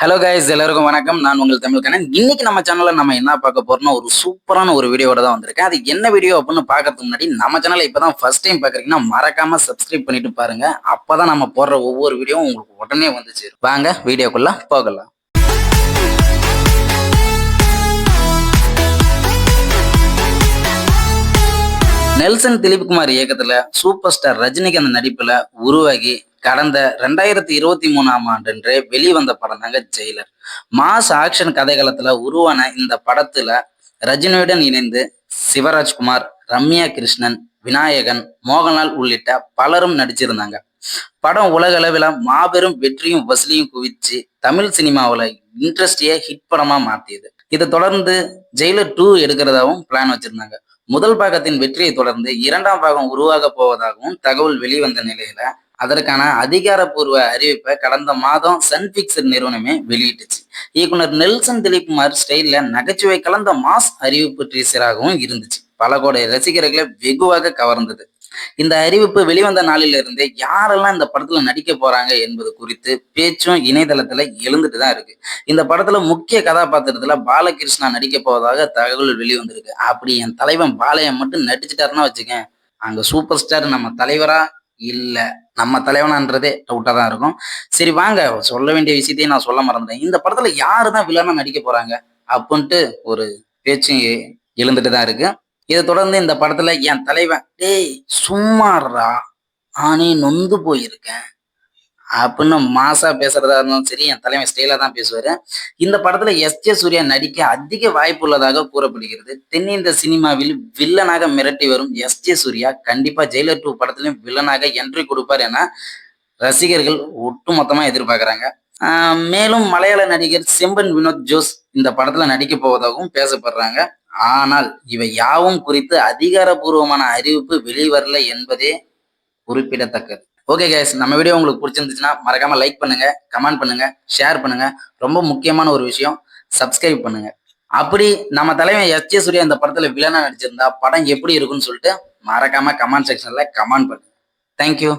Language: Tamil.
ஹலோ கைஸ் எல்லாருக்கும் வணக்கம். நான் உங்கள் தமிழ் கண்ணன். இன்னைக்கு நம்ம சேனல்ல நம்ம என்ன பார்க்க போறோம்னா ஒரு சூப்பரான ஒரு வீடியோட தான் வந்திருக்கேன். அது என்ன வீடியோ அப்படின்னு பார்க்கறதுக்கு முன்னாடி நம்ம சேனலை இப்பதான் ஃபர்ஸ்ட் டைம் பாக்குறீங்கன்னா மறக்காம சப்ஸ்கிரைப் பண்ணிட்டு பாருங்க. அப்பதான் நம்ம போடுற ஒவ்வொரு வீடியோவும் உங்களுக்கு உடனே வந்துச்சு. வாங்க வீடியோக்குள்ள போகலாம். நெல்சன் திலீப்குமார் இயக்கத்துல சூப்பர் ஸ்டார் ரஜினிகாந்த் நடிப்புல உருவாகி கடந்த ரெண்டாயிரத்தி இருபத்தி மூணாம் ஆண்டு வெளிவந்த படம் தாங்க ஜெயிலர். மாஸ் ஆக்ஷன் கதைகளத்துல உருவான இந்த படத்துல ரஜினியுடன் இணைந்து சிவராஜ்குமார் ரம்யா கிருஷ்ணன் விநாயகன் மோகன்லால் உள்ளிட்ட பலரும் நடிச்சிருந்தாங்க. படம் உலக அளவில் மாபெரும் வெற்றியும் வசூலியும் குவிச்சு தமிழ் சினிமாவில் இன்ட்ரெஸ்டிய ஹிட் படமா மாத்தியது. இதை தொடர்ந்து ஜெயிலர் டூ எடுக்கிறதாவும் பிளான் வச்சிருந்தாங்க. முதல் பாகத்தின் வெற்றியை தொடர்ந்து இரண்டாம் பாகம் உருவாக போவதாகவும் தகவல் வெளிவந்த நிலையில அதற்கான அதிகாரப்பூர்வ அறிவிப்பை கடந்த மாதம் சன்பிக்சர் நிறுவனமே வெளியிட்டுச்சு. இயக்குனர் நெல்சன் திலீப்குமார் ஸ்டைல்ல நகைச்சுவை கலந்த மாஸ் அறிவிப்பு டீசராகவும் இருந்துச்சு. பல கோடி ரசிகர்களை வெகுவாக கவர்ந்தது. இந்த அறிவிப்பு வெளிவந்த நாளிலிருந்தே யாரெல்லாம் இந்த படத்துல நடிக்க போறாங்க என்பது குறித்து பேச்சும் இணையதளத்துல எழுந்துட்டு தான் இருக்கு. இந்த படத்துல முக்கிய கதாபாத்திரத்துல பாலகிருஷ்ணா நடிக்க போவதாக தகவல் வெளிவந்திருக்கு. அப்படி என் தலைவன் பாளையம் மட்டும் நடிச்சுட்டாருன்னா வச்சுக்கேன் அங்க சூப்பர் ஸ்டார் நம்ம தலைவரா? இல்ல நம்ம தலைவனான்றதே டவுட்டா தான் இருக்கும். சரி வாங்க சொல்ல வேண்டிய விஷயத்தையும் நான் சொல்ல மறந்துட்டேன். இந்த படத்துல யாரு தான் வில்லனா நடிக்க போறாங்க? அப்படின்ட்டு ஒரு பேச்சும் எழுந்துட்டு தான் இருக்கு. இதை தொடர்ந்து இந்த படத்துல என் தலைவன் டேய் சும்மாறா நானே நொந்து போயிருக்கேன். அப்படின்னு மாசா பேசுறதா இருந்தாலும் சரி என் தலைவன் ஸ்டைலா தான் பேசுவாரு. இந்த படத்துல எஸ். ஜே. சூர்யா நடிக்க அதிக வாய்ப்பு உள்ளதாக கூறப்படுகிறது. தென்னிந்திய சினிமாவில் வில்லனாக மிரட்டி வரும் எஸ். ஜே. சூர்யா கண்டிப்பா ஜெயிலர் டூ படத்திலும் வில்லனாக என்ட்ரி கொடுப்பார் என ரசிகர்கள் ஒட்டுமொத்தமா எதிர்பார்க்கிறாங்க. மேலும் மலையாள நடிகர் செம்பன் வினோத் ஜோஸ் இந்த படத்துல நடிக்க போவதாகவும் பேசப்படுறாங்க. ஆனால் இவை யாவும் குறித்து அதிகாரப்பூர்வமான அறிவிப்பு வெளிவரல என்பதே குறிப்பிடத்தக்கது. ஓகே கேஸ் நம்ம வீடியோ உங்களுக்கு பிடிச்சிருந்துச்சுன்னா மறக்காம லைக் பண்ணுங்க கமெண்ட் பண்ணுங்க ஷேர் பண்ணுங்க. ரொம்ப முக்கியமான ஒரு விஷயம் சப்ஸ்கிரைப் பண்ணுங்க. அப்படி நம்ம தலைவன் எஸ் ஜே சூர்யா இந்த படத்துல வில்லனா நடிச்சிருந்தா படம் எப்படி இருக்குன்னு சொல்லிட்டு மறக்காம கமெண்ட் செக்ஷன்ல கமெண்ட் பண்ணுங்க. தேங்க்யூ